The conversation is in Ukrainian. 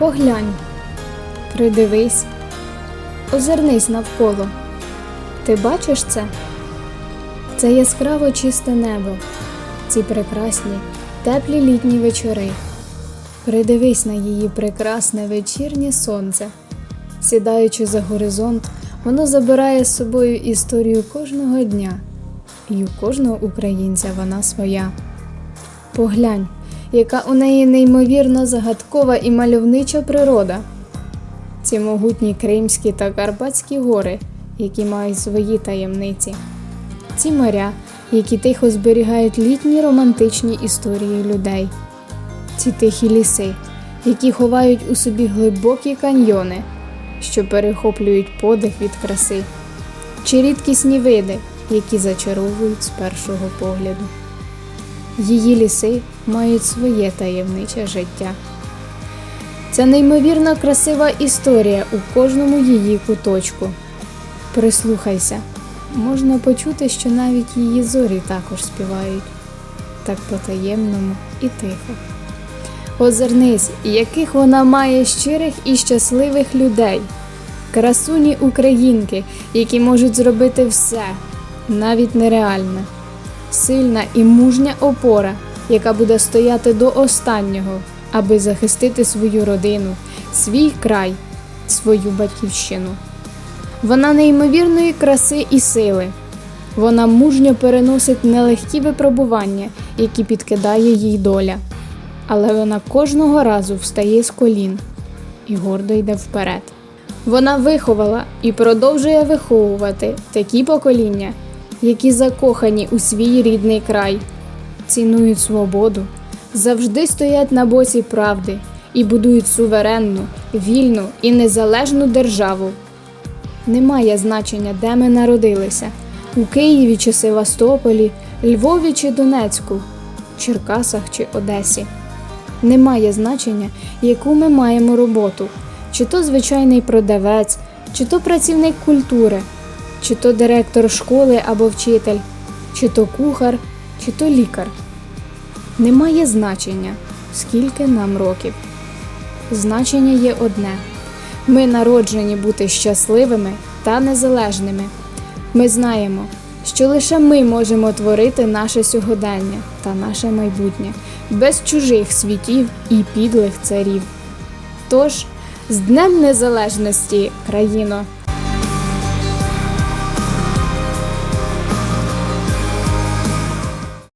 Поглянь, придивись, озирнись навколо. Ти бачиш це? Це яскраво чисте небо, ці прекрасні, теплі літні вечори. Придивись на її прекрасне вечірнє сонце. Сідаючи за горизонт, воно забирає з собою історію кожного дня, і у кожного українця вона своя. Поглянь, яка у неї неймовірно загадкова і мальовнича природа. Ці могутні Кримські та Карпатські гори, які мають свої таємниці. Ці моря, які тихо зберігають літні романтичні історії людей. Ці тихі ліси, які ховають у собі глибокі каньйони, що перехоплюють подих від краси, чи рідкісні види, які зачаровують з першого погляду. Її ліси мають своє таємниче життя. Це неймовірно красива історія у кожному її куточку. Прислухайся, можна почути, що навіть її зорі також співають, так по-таємному і тихо. Озирнись, яких вона має щирих і щасливих людей, красуні українки, які можуть зробити все, навіть нереальне сильна і мужня опора, яка буде стояти до останнього, аби захистити свою родину, свій край, свою батьківщину. Вона неймовірної краси і сили. Вона мужньо переносить нелегкі випробування, які підкидає їй доля. Але вона кожного разу встає з колін і гордо йде вперед. Вона виховала і продовжує виховувати такі покоління, які закохані у свій рідний край, цінують свободу, завжди стоять на боці правди і будують суверенну, вільну і незалежну державу. Немає значення, де ми народилися у Києві чи Севастополі, Львові чи Донецьку, Черкасах чи Одесі. Немає значення, яку ми маємо роботу, чи то звичайний продавець, чи то працівник культури, чи то директор школи або вчитель, чи то кухар, чи то лікар. Немає значення, скільки нам років. Значення є одне: ми народжені бути щасливими та незалежними. Ми знаємо, що лише ми можемо творити наше сьогодення та наше майбутнє без чужих світів і підлих царів. Тож, з Днем Незалежності, країно!